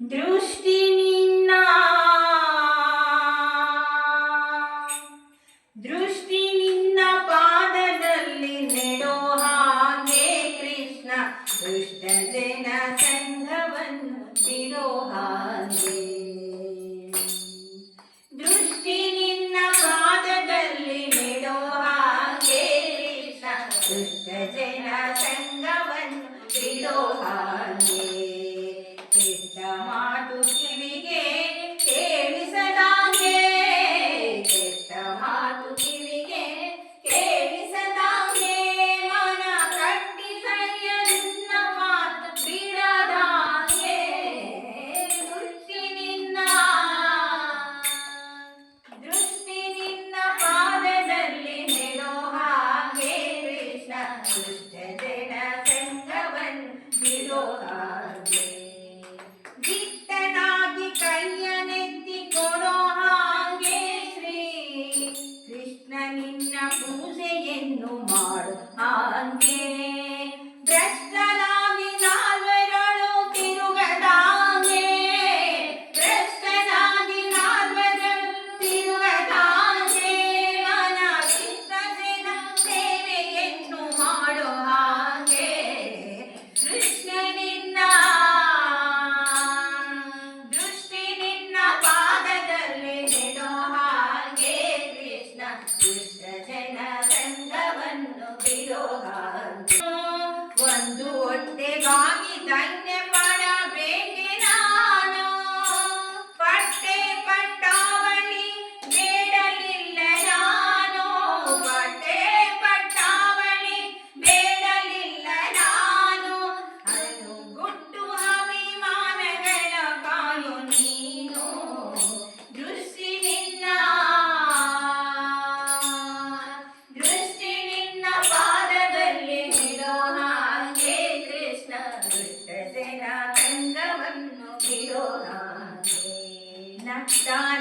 ದೃಷ್ಟಿ ನಿನ್ನ ದೃಷ್ಟಿ ನಿನ್ನ ಪಾದದಲ್ಲಿ ನೆಡೋ ಹಾಗೆ ಕೃಷ್ಣ ದುಷ್ಟ ಜನ ಸಂಘವನ್ನು ಬಿಡೋ ಹಾಗೆ. ದೃಷ್ಟಿ ನಿನ್ನ ಪಾದದಲ್ಲಿ ನೆಡೋ ಹಾಗೆ ಕೃಷ್ಣ ದುಷ್ಟ ಜನ ಸಂಘವನ್ನು ಬಿಡೋ ಹಾಗೆ.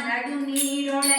ನಡು ನೀರೊಳಗೆ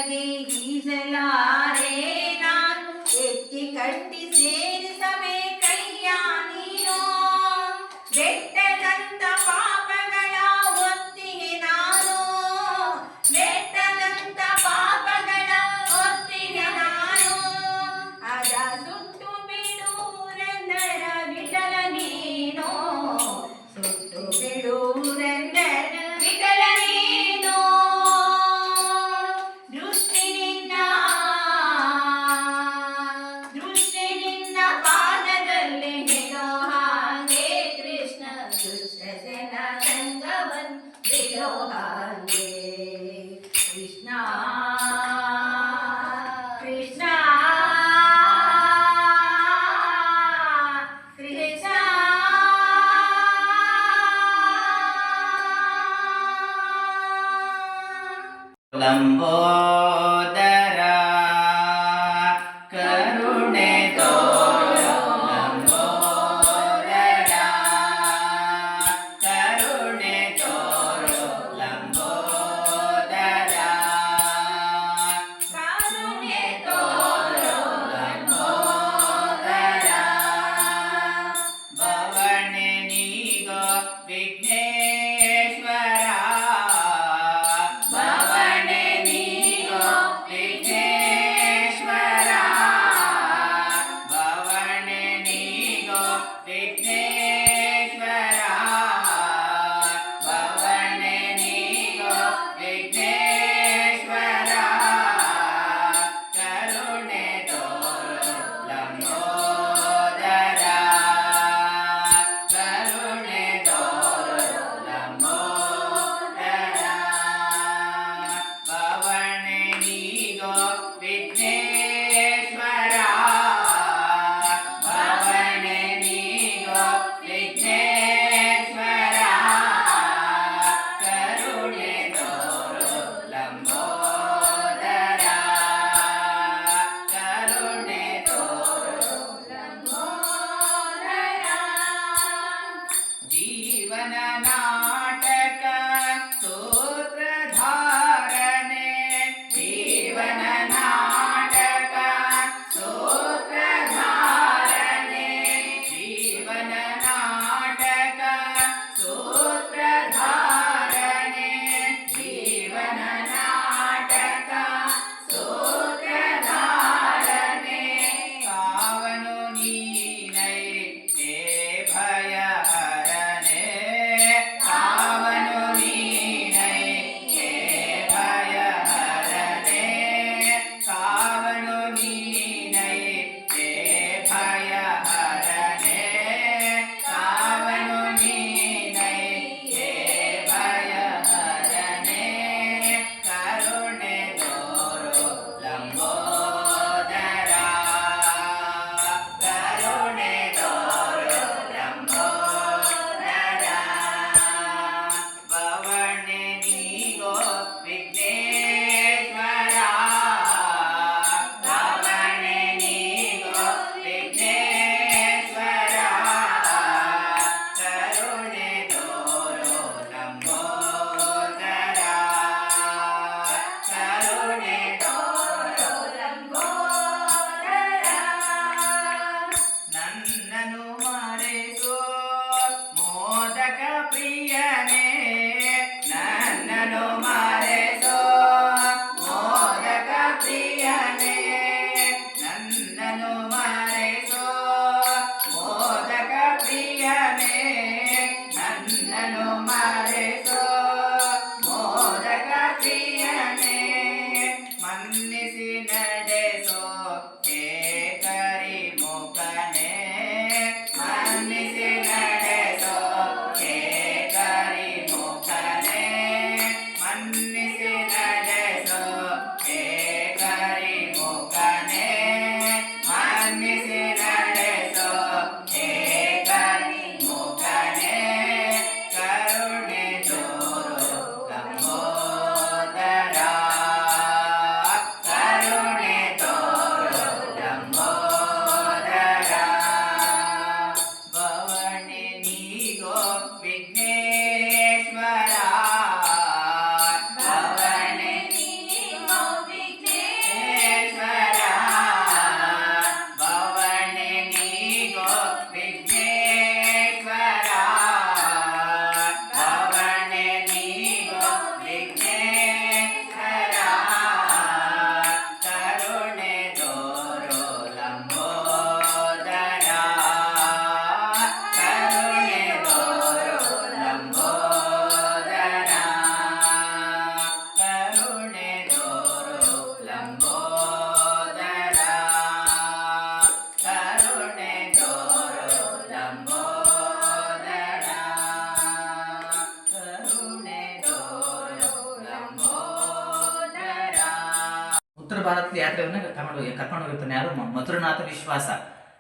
ಉತ್ತರ ಭಾರತದ ಯಾತ್ರೆಯನ್ನ ಕರ್ಕೊಂಡು ಹೋಗಿ ಕರ್ಕೊಂಡು ಹೋಗಿರ್ತಾನೆ ಯಾರು? ಮಧುರನಾಥ ವಿಶ್ವಾಸ.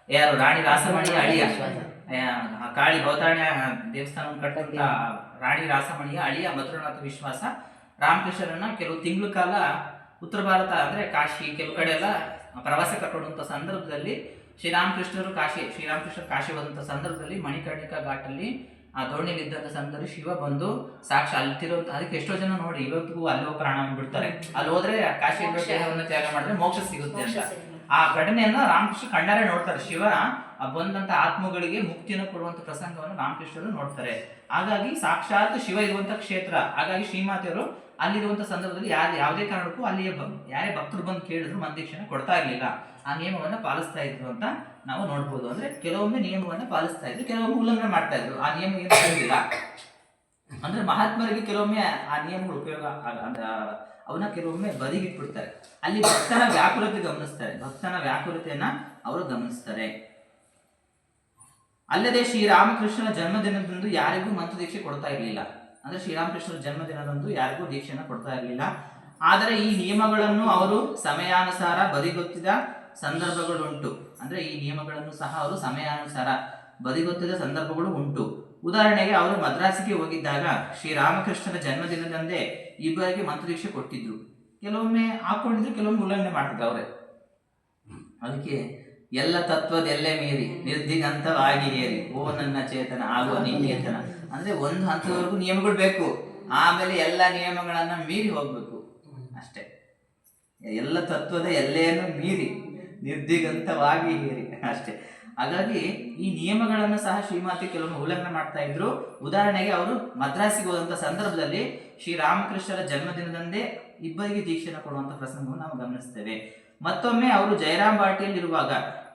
ಯಾರು? ರಾಣಿ ರಾಸಮಣಿಯ ಅಳಿಯ. ಕಾಳಿ ಭವತಾರಣ್ಯ ದೇವಸ್ಥಾನವನ್ನು ಕಟ್ಟಂತ ರಾಣಿ ರಾಸಮಣಿಯ ಅಳಿಯ ಮಧುರನಾಥ ವಿಶ್ವಾಸ. ರಾಮಕೃಷ್ಣರನ್ನ ಕೆಲವು ತಿಂಗಳ ಕಾಲ ಉತ್ತರ ಭಾರತ ಅಂದ್ರೆ ಕಾಶಿ ಕೆಲವು ಕಡೆ ಎಲ್ಲ ಪ್ರವಾಸ ಕರ್ಕೊಂಡಂತ ಸಂದರ್ಭದಲ್ಲಿ ಶ್ರೀರಾಮಕೃಷ್ಣರು ಕಾಶಿ ಶ್ರೀರಾಮಕೃಷ್ಣ ಕಾಶಿ ಹೋದಂತ ಸಂದರ್ಭದಲ್ಲಿ ಮಣಿಕರ್ಣಿಕಾ ಘಾಟಲ್ಲಿ ಆ ದೋಣಿಲಿ ಇದ್ದಂತ ಸಂದರ್ಭದಲ್ಲಿ ಶಿವ ಬಂದು ಸಾಕ್ಷಿ ಅಲ್ತಿರೋ ಅದಕ್ಕೆ ಎಷ್ಟೋ ಜನ ನೋಡಿ ಇವತ್ತಿಗೂ ಅಲ್ಲೋ ಪ್ರಾಣ ಬಿಡ್ತಾರೆ ಅಲ್ಲಿ ಹೋದ್ರೆ ಕಾಶಿ. ದೇಹವನ್ನು ತ್ಯಾಗ ಮಾಡಿದ್ರೆ ಮೋಕ್ಷ ಸಿಗುತ್ತೆ ಅಂತ. ಆ ಘಟನೆಯನ್ನ ರಾಮಕೃಷ್ಣ ಕಣ್ಣಾರೆ ನೋಡ್ತಾರೆ. ಶಿವ ಆ ಬಂದಂತ ಆತ್ಮಗಳಿಗೆ ಮುಕ್ತಿಯನ್ನು ಕೊಡುವಂತ ಪ್ರಸಂಗವನ್ನು ರಾಮಕೃಷ್ಣರು ನೋಡ್ತಾರೆ. ಹಾಗಾಗಿ ಸಾಕ್ಷಾತ್ ಶಿವ ಇರುವಂತ ಕ್ಷೇತ್ರ. ಹಾಗಾಗಿ ಶ್ರೀಮಾತೆಯವರು ಅಲ್ಲಿರುವಂತ ಸಂದರ್ಭದಲ್ಲಿ ಯಾರು ಯಾವುದೇ ಕಾರಣಕ್ಕೂ ಅಲ್ಲಿಯ ಯಾರೇ ಭಕ್ತರು ಬಂದು ಕೇಳಿದ್ರು ಮಂದೀಕ್ಷೆನ ಕೊಡ್ತಾ ಇರ್ಲಿಲ್ಲ. ಆ ನಿಯಮವನ್ನ ಪಾಲಿಸ್ತಾ ಇದ್ರು ಅಂತ ನಾವು ನೋಡ್ಬೋದು. ಅಂದ್ರೆ ಕೆಲವೊಮ್ಮೆ ನಿಯಮವನ್ನ ಪಾಲಿಸ್ತಾ ಇದ್ರು, ಕೆಲವೊಮ್ಮೆ ಉಲ್ಲಂಘನೆ ಮಾಡ್ತಾ ಇದ್ರು. ಆ ನಿಯಮ ಏನು ಅಂದ್ರೆ ಮಹಾತ್ಮರಿಗೆ ಕೆಲವೊಮ್ಮೆ ಆ ನಿಯಮಗಳು ಉಪಯೋಗ ಅವನ್ನ ಕೆಲವೊಮ್ಮೆ ಬದಿಗಿಟ್ಬಿಡ್ತಾರೆ. ಅಲ್ಲಿ ಭಕ್ತನ ವ್ಯಾಕುಲತೆ ಗಮನಿಸ್ತಾರೆ. ಭಕ್ತನ ವ್ಯಾಕುಲತೆಯನ್ನ ಅವರು ಗಮನಿಸ್ತಾರೆ. ಅಲ್ಲದೆ ಶ್ರೀರಾಮಕೃಷ್ಣನ ಜನ್ಮದಿನದಂದು ಯಾರಿಗೂ ಮಂತ್ರ ದೀಕ್ಷೆ ಕೊಡ್ತಾ ಇರಲಿಲ್ಲ. ಅಂದ್ರೆ ಶ್ರೀರಾಮಕೃಷ್ಣರ ಜನ್ಮದಿನದಂದು ಯಾರಿಗೂ ದೀಕ್ಷೆಯನ್ನು ಕೊಡ್ತಾ ಇರಲಿಲ್ಲ. ಆದರೆ ಈ ನಿಯಮಗಳನ್ನು ಅವರು ಸಮಯಾನುಸಾರ ಬದಿಗೊತ್ತಿದ ಸಂದರ್ಭಗಳುಂಟು ಅಂದ್ರೆ ಈ ನಿಯಮಗಳನ್ನು ಸಹ ಅವರು ಸಮಯಾನುಸಾರ ಬದಿಗೊತ್ತಿದ ಸಂದರ್ಭಗಳು ಉಂಟು. ಉದಾಹರಣೆಗೆ ಅವರು ಮದ್ರಾಸಿಗೆ ಹೋಗಿದ್ದಾಗ ಶ್ರೀರಾಮಕೃಷ್ಣನ ಜನ್ಮದಿನದಂದೇ ಇಬ್ಬರಿಗೆ ಮಂತ್ರದೀಕ್ಷೆ ಕೊಟ್ಟಿದ್ರು. ಕೆಲವೊಮ್ಮೆ ಹಾಕೊಂಡಿದ್ರು, ಕೆಲವೊಮ್ಮೆ ಉಲ್ಲಂಘನೆ ಮಾಡ್ತಿದ್ರು ಅವರೇ. ಅದಕ್ಕೆ ಎಲ್ಲ ತತ್ವದೆಲ್ಲೇ ಮೀರಿ ನಿರ್ದಿಗಂತವಾಗಿ ಹೇರಿ ಓ ನನ್ನ ಚೇತನ ಆಗುವ ನಿಚೇತನ ಅಂದ್ರೆ ಒಂದು ಹಂತದವರೆಗೂ ನಿಯಮಗಳು ಬೇಕು. ಆಮೇಲೆ ಎಲ್ಲ ನಿಯಮಗಳನ್ನ ಮೀರಿ ಹೋಗ್ಬೇಕು. ಅಷ್ಟೇ. ಎಲ್ಲ ತತ್ವದ ಎಲ್ಲೆಯನ್ನು ಮೀರಿ ನಿರ್ದಿಗಂತವಾಗಿ ಹೇರಿ. ಅಷ್ಟೇ. ಹಾಗಾಗಿ ಈ ನಿಯಮಗಳನ್ನು ಸಹ ಶ್ರೀಮಾತೆ ಕೆಲವೊಮ್ಮೆ ಉಲ್ಲಂಘನೆ ಮಾಡ್ತಾ ಇದ್ರು. ಉದಾಹರಣೆಗೆ ಅವರು ಮದ್ರಾಸಿಗೆ ಹೋದಂತ ಸಂದರ್ಭದಲ್ಲಿ ಶ್ರೀರಾಮಕೃಷ್ಣರ ಜನ್ಮದಿನದಂದೇ ಇಬ್ಬರಿಗೆ ದೀಕ್ಷೆನ ಕೊಡುವಂತ ಪ್ರಸಂಗವನ್ನು ನಾವು ಗಮನಿಸ್ತೇವೆ. ಮತ್ತೊಮ್ಮೆ ಅವರು ಜಯರಾಮ್ ಬಾಟಿಯಲ್ಲಿರುವಾಗ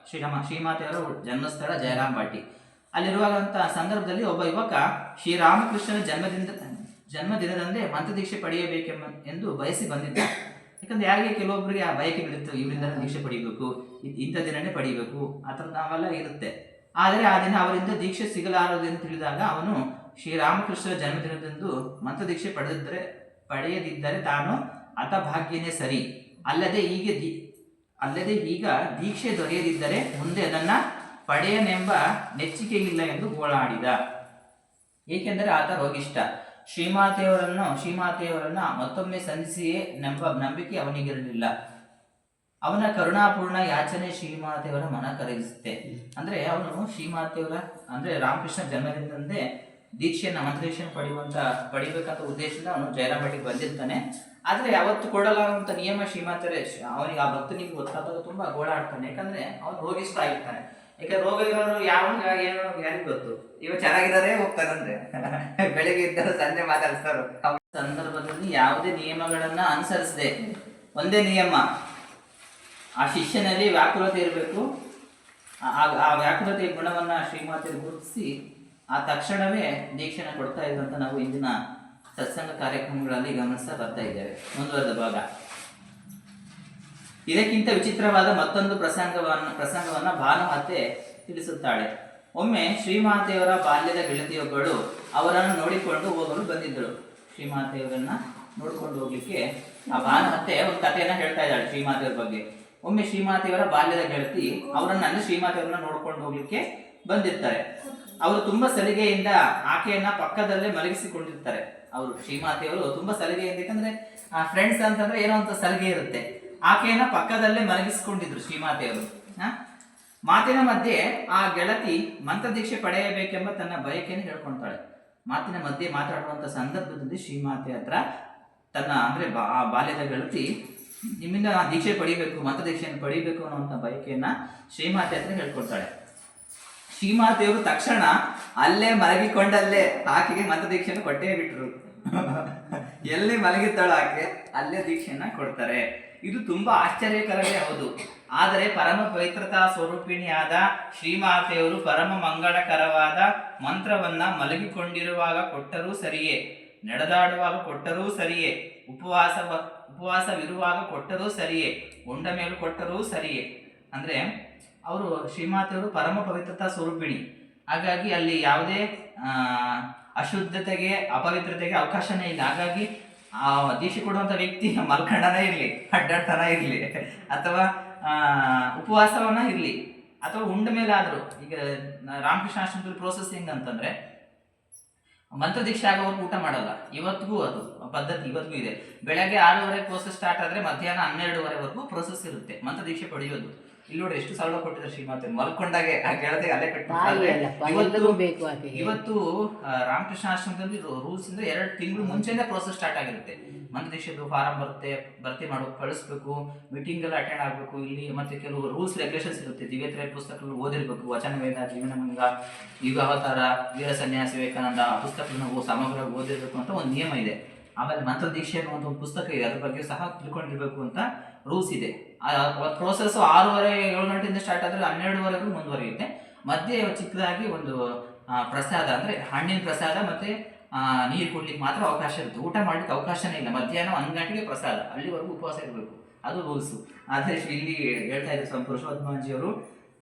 ಶ್ರೀರಾಮ, ಶ್ರೀಮಾತೆಯವರ ಜನ್ಮಸ್ಥಳ ಜಯರಾಮ್ ಬಾಟಿ ಅಲ್ಲಿರುವಾಗಂತ ಸಂದರ್ಭದಲ್ಲಿ ಒಬ್ಬ ಯುವಕ ಶ್ರೀರಾಮಕೃಷ್ಣನ ಜನ್ಮದಿನದ ಜನ್ಮದಿನದಂದೇ ಮಂತ್ರದೀಕ್ಷೆ ಪಡೆಯಬೇಕೆಂಬ ಎಂದು ಬಯಸಿ ಬಂದಿದ್ದ. ಯಾಕಂದ್ರೆ ಯಾರಿಗೆ ಕೆಲವೊಬ್ಬರಿಗೆ ಆ ಬಯಕೆ ಬೀಳುತ್ತೆ ಇವರಿಂದ ದೀಕ್ಷೆ ಪಡಿಬೇಕು ಇಂಥ ದಿನನೇ ಪಡಿಬೇಕು ಆ ಥರ ನಾವೆಲ್ಲ ಇರುತ್ತೆ. ಆದರೆ ಆ ದಿನ ಅವರಿಂದ ದೀಕ್ಷೆ ಸಿಗಲಾರದು ಎಂದು ತಿಳಿದಾಗ ಅವನು ಶ್ರೀರಾಮಕೃಷ್ಣರ ಜನ್ಮದಿನದಂದು ಮಂತ್ರದೀಕ್ಷೆ ಪಡೆದಿದ್ದರೆ, ಪಡೆಯದಿದ್ದರೆ ತಾನು ಹತಭಾಗ್ಯನೇ ಸರಿ. ಅಲ್ಲದೆ ಹೀಗೆ ಅಲ್ಲದೆ ಈಗ ದೀಕ್ಷೆ ದೊರೆಯದಿದ್ದರೆ ಮುಂದೆ ಅದನ್ನ ಪಡೆಯನೆಂಬ ನೆಚ್ಚಿಕೆ ಇಲ್ಲ ಎಂದು ಗೋಳಾಡಿದ. ಏಕೆಂದರೆ ಆತ ರೋಗಿಷ್ಟ ಶ್ರೀಮಾತೆಯವರನ್ನು ಶ್ರೀಮಾತೆಯವರನ್ನು ಮತ್ತೊಮ್ಮೆ ಸಂಧಿಸಿಯೇ ನೆಂಬ ನಂಬಿಕೆ ಅವನಿಗಿರಲಿಲ್ಲ. ಅವನ ಕರುಣಾಪೂರ್ಣ ಯಾಚನೆ ಶ್ರೀಮಾತೆಯವರ ಮನ ಕರಗಿಸುತ್ತೆ. ಅಂದ್ರೆ ಅವನು ಶ್ರೀಮಾತೆಯವರ, ಅಂದ್ರೆ ರಾಮಕೃಷ್ಣ ಜನ್ಮದಿನದಂದೇ ದೀಕ್ಷೆಯನ್ನ ಮಂತ್ರದೀಕ್ಷೆಯನ್ನು ಪಡೆಯುವಂತ ಪಡಿಬೇಕಂತ ಉದ್ದೇಶದಿಂದ ಅವನು ಜಯರಾಮಠಿಗೆ ಬಂದಿರ್ತಾನೆ. ಆದರೆ ಯಾವತ್ತು ಕೊಡಲಾರಂತ ನಿಯಮ ಶ್ರೀಮಾತರೇ ಅವನಿಗೆ ಆ ಭಕ್ತನಿಗೆ ಗೊತ್ತಾದಾಗ ತುಂಬಾ ಗೋಳಾಡ್ತಾನೆ ಯಾಕಂದ್ರೆ ಅವನು ರೋಗಿಸ್ತಾ ಇರ್ತಾನೆ. ಯಾಕಂದ್ರೆ ರೋಗ ಇರೋರು ಯಾವ ಏನು ಯಾರಿಗ್ ಗೊತ್ತು? ಇವ ಚೆನ್ನಾಗಿದ್ದಾರೆ ಹೋಗ್ತಾರಂದ್ರೆ ಬೆಳಿಗ್ಗೆ ಇದ್ದರು ಸಂಜೆ ಮಾತಾಡಿಸ್ತಾರ ಸಂದರ್ಭದಲ್ಲಿ ಯಾವುದೇ ನಿಯಮಗಳನ್ನ ಅನುಸರಿಸದೆ. ಒಂದೇ ನಿಯಮ. ಆ ಶಿಷ್ಯನಲ್ಲಿ ವ್ಯಾಕುಲತೆ ಇರಬೇಕು. ಆ ವ್ಯಾಕುಲತೆಯ ಗುಣವನ್ನ ಶ್ರೀಮಾತೆಯರು ಗುರುತಿಸಿ ಆ ತಕ್ಷಣವೇ ದೀಕ್ಷೆನ ಕೊಡ್ತಾ ಇದ್ದಂತ ನಾವು ಇಂದಿನ ಸತ್ಸಂಗ ಕಾರ್ಯಕ್ರಮಗಳಲ್ಲಿ ಗಮನಿಸ್ತಾ ಬರ್ತಾ ಇದ್ದೇವೆ. ಮುಂದುವರೆದ ಭಾಗ. ಇದಕ್ಕಿಂತ ವಿಚಿತ್ರವಾದ ಮತ್ತೊಂದು ಪ್ರಸಂಗವನ್ನ ಪ್ರಸಂಗವನ್ನ ಭಾನುಮತೆ ತಿಳಿಸುತ್ತಾಳೆ. ಒಮ್ಮೆ ಶ್ರೀಮಾತೆಯವರ ಬಾಲ್ಯದ ಗೆಳತಿಯೊಬ್ಬಳು ಅವರನ್ನು ನೋಡಿಕೊಂಡು ಹೋಗಲು ಬಂದಿದ್ದಳು ಶ್ರೀಮಾತೆಯವರನ್ನ ನೋಡಿಕೊಂಡು ಹೋಗ್ಲಿಕ್ಕೆ ಆ ಭಾನುಮತ್ತೆ ಒಂದು ಕಥೆಯನ್ನ ಹೇಳ್ತಾ ಇದ್ದಾಳೆ ಶ್ರೀಮಾತೆಯವರ ಬಗ್ಗೆ. ಒಮ್ಮೆ ಶ್ರೀಮಾತೆಯವರ ಬಾಲ್ಯದ ಗೆಳತಿ ಅವರನ್ನ, ಅಂದ್ರೆ ಶ್ರೀಮಾತೆಯವರನ್ನ ನೋಡ್ಕೊಂಡು ಹೋಗ್ಲಿಕ್ಕೆ ಬಂದಿರ್ತಾರೆ. ಅವರು ತುಂಬಾ ಸಲಿಗೆಯಿಂದ ಆಕೆಯನ್ನ ಪಕ್ಕದಲ್ಲೇ ಮಲಗಿಸಿಕೊಂಡಿರ್ತಾರೆ. ಅವರು ಶ್ರೀಮಾತೆಯವರು ತುಂಬಾ ಸಲಿಗೆಯಿಂದ ಯಾಕಂದ್ರೆ ಆ ಫ್ರೆಂಡ್ಸ್ ಅಂತಂದ್ರೆ ಏನೋ ಅಂತ ಸಲಿಗೆ ಇರುತ್ತೆ. ಆಕೆಯನ್ನ ಪಕ್ಕದಲ್ಲೇ ಮಲಗಿಸಿಕೊಂಡಿದ್ರು ಶ್ರೀಮಾತೆಯವರು. ಮಾತಿನ ಮಧ್ಯೆ ಆ ಗೆಳತಿ ಮಂತ್ರದೀಕ್ಷೆ ಪಡೆಯಬೇಕೆಂಬ ತನ್ನ ಬಯಕೆಯನ್ನು ಹೇಳ್ಕೊಳ್ತಾಳೆ. ಮಾತಿನ ಮಧ್ಯೆ ಮಾತಾಡುವಂತ ಸಂದರ್ಭದಲ್ಲಿ ಶ್ರೀಮಾತೆ ಹತ್ರ ತನ್ನ ಅಂದ್ರೆ ಆ ಬಾಲ್ಯದ ಗೆಳತಿ, ನಿಮ್ಮಿಂದ ದೀಕ್ಷೆ ಪಡಿಬೇಕು, ಮಂತ್ರದೀಕ್ಷೆಯನ್ನು ಪಡಿಬೇಕು ಅನ್ನುವಂಥ ಬಯಕೆಯನ್ನ ಶ್ರೀಮಾತೆ ಹತ್ರ ಹೇಳ್ಕೊಳ್ತಾಳೆ. ಶ್ರೀಮಾತೆಯವರು ತಕ್ಷಣ ಅಲ್ಲೇ ಮಲಗಿಕೊಂಡಲ್ಲೇ ಆಕೆಗೆ ಮಂತ್ರದೀಕ್ಷೆಯನ್ನು ಕೊಟ್ಟೇ ಬಿಟ್ರು. ಎಲ್ಲಿ ಮಲಗಿದ್ದಾಳೋ ಆಕೆ, ಅಲ್ಲೇ ದೀಕ್ಷೆಯನ್ನ ಕೊಡ್ತಾರೆ. ಇದು ತುಂಬಾ ಆಶ್ಚರ್ಯಕರವೇ ಹೌದು. ಆದರೆ ಪರಮ ಪವಿತ್ರತಾ ಸ್ವರೂಪಿಣಿಯಾದ ಶ್ರೀಮಾತೆಯವರು ಪರಮ ಮಂಗಳಕರವಾದ ಮಂತ್ರವನ್ನ ಮಲಗಿಕೊಂಡಿರುವಾಗ ಕೊಟ್ಟರೂ ಸರಿಯೇ, ನಡೆದಾಡುವಾಗ ಕೊಟ್ಟರೂ ಸರಿಯೇ ಉಪವಾಸ ಉಪವಾಸವಿರುವಾಗ ಕೊಟ್ಟರೂ ಸರಿಯೇ ಉಂಡ ಮೇಲೂ ಕೊಟ್ಟರೂ ಸರಿಯೇ. ಅಂದ್ರೆ ಅವರು ಶ್ರೀಮಾತೆಯವರು ಪರಮ ಪವಿತ್ರತಾ ಸ್ವರೂಪಿಣಿ. ಹಾಗಾಗಿ ಅಲ್ಲಿ ಯಾವುದೇ ಅಶುದ್ಧತೆಗೆ, ಅಪವಿತ್ರತೆಗೆ ಅವಕಾಶನೇ ಇಲ್ಲ. ಹಾಗಾಗಿ ಆ, ದೀಕ್ಷೆ ಕೊಡುವಂತ ವ್ಯಕ್ತಿ ಮಲ್ಕಂಡನೇ ಇರಲಿ, ಅಡ್ಡಾಡ್ತಾನ ಇರಲಿ, ಅಥವಾ ಉಪವಾಸವನ್ನ ಇರಲಿ, ಅಥವಾ ಉಂಡ ಮೇಲೆ ಆದರೂ ಈಗ ರಾಮಕೃಷ್ಣ ರಾಮಕೃಷ್ಣ ಆಶ್ರಮದಲ್ಲಿ ಪ್ರೋಸೆಸ್ ಮಂತ್ರ ದೀಕ್ಷೆ ಆಗೋವರೆಗೂ ಊಟ ಮಾಡಲ್ಲ. ಇವತ್ತಿಗೂ ಅದು, ಪದ್ಧತಿ ಇವತ್ತಿಗೂ ಇದೆ. ಬೆಳಗ್ಗೆ ಆರೂವರೆ ಪ್ರೋಸೆಸ್ ಸ್ಟಾರ್ಟ್ ಆದ್ರೆ ಮಧ್ಯಾಹ್ನ ಹನ್ನೆರಡುವರೆವರೆಗೂ ಪ್ರೋಸೆಸ್ ಇರುತ್ತೆ. ಮಂತ್ರ ದೀಕ್ಷೆ ಪಡೆಯೋದು. ಇಲ್ಲಿ ನೋಡಿ ಎಷ್ಟು ಸರಳ ಕೊಟ್ಟಿದ್ದಾರೆ ಶ್ರೀಮಾತೆ. ಮಲ್ಕೊಂಡಾಗೆ ಆ ಅಲ್ಲೇ ಕಟ್ಟಬೇಕು ಇವತ್ತು ಬೇಕು ಇವತ್ತು ರಾಮಕೃಷ್ಣ ಆಶ್ರಮದಲ್ಲಿ ರೂಲ್ಸ್ ಇಂದ ಎರಡು ತಿಂಗಳು ಮುಂಚೆನೆ ಪ್ರೋಸೆಸ್ ಸ್ಟಾರ್ಟ್ ಆಗಿರುತ್ತೆ. ಮಂತ್ರದೀಕ್ಷೆದು ಫಾರಂ ಬರುತ್ತೆ ಭರ್ತಿ ಮಾಡೋ ಕಳಿಸ್ಬೇಕು ಮೀಟಿಂಗ್ ಎಲ್ಲ ಅಟೆಂಡ್ ಆಗಬೇಕು. ಇಲ್ಲಿ ಮತ್ತೆ ಕೆಲವು ರೂಲ್ಸ್ ರೆಗ್ಯುಲೇಷನ್ಸ್ ಇರುತ್ತೆ. ದಿವ್ಯತ್ರ ಪುಸ್ತಕಗಳು ಓದಿರ್ಬೇಕು. ವಚನ ವೇದ ಜೀವನಮಂಗ ಯುಗ ಅವತಾರ ವೀರ ಸನ್ಯಾಸ ವಿವೇಕಾನಂದ ಪುಸ್ತಕಗಳನ್ನ ಸಮಗ್ರ ಸಮಗ್ರವಾಗಿ ಓದಿರ್ಬೇಕು ಅಂತ ಒಂದು ನಿಯಮ ಇದೆ. ಆಮೇಲೆ ಮಂತ್ರದೀಕ್ಷೆ ಅನ್ನುವಂಥ ಒಂದು ಪುಸ್ತಕ ಇದೆ. ಅದ್ರ ಬಗ್ಗೆ ಸಹ ತಿಳ್ಕೊಂಡಿರ್ಬೇಕು ಅಂತ ರೂಲ್ಸ್ ಇದೆ. ಪ್ರೋಸೆಸ್ ಆರೂವರೆ, ಏಳು ಗಂಟೆಯಿಂದ ಸ್ಟಾರ್ಟ್ ಆದರೆ ಹನ್ನೆರಡುವರೆಗೂ ಮುಂದುವರಿಯುತ್ತೆ. ಮಧ್ಯೆ ಚಿಕ್ಕದಾಗಿ ಒಂದು ಪ್ರಸಾದ ಅಂದರೆ ಹಣ್ಣಿನ ಪ್ರಸಾದ ಮತ್ತು ನೀರು ಕುಡ್ಲಿಕ್ಕೆ ಮಾತ್ರ ಅವಕಾಶ ಇರುತ್ತೆ. ಊಟ ಮಾಡಲಿಕ್ಕೆ ಅವಕಾಶನೇ ಇಲ್ಲ. ಮಧ್ಯಾಹ್ನ ಒಂದು ಗಂಟೆಗೆ ಪ್ರಸಾದ. ಅಲ್ಲಿವರೆಗೂ ಉಪವಾಸ ಇರಬೇಕು. ಅದು ರೂಲ್ಸು. ಆದರೆ ಇಲ್ಲಿ ಹೇಳ್ತಾ ಇದ್ದಾರೆ ಸ್ವಾಮಿ ಪುರುಷೋತ್ತಮಾಜಿಯವರು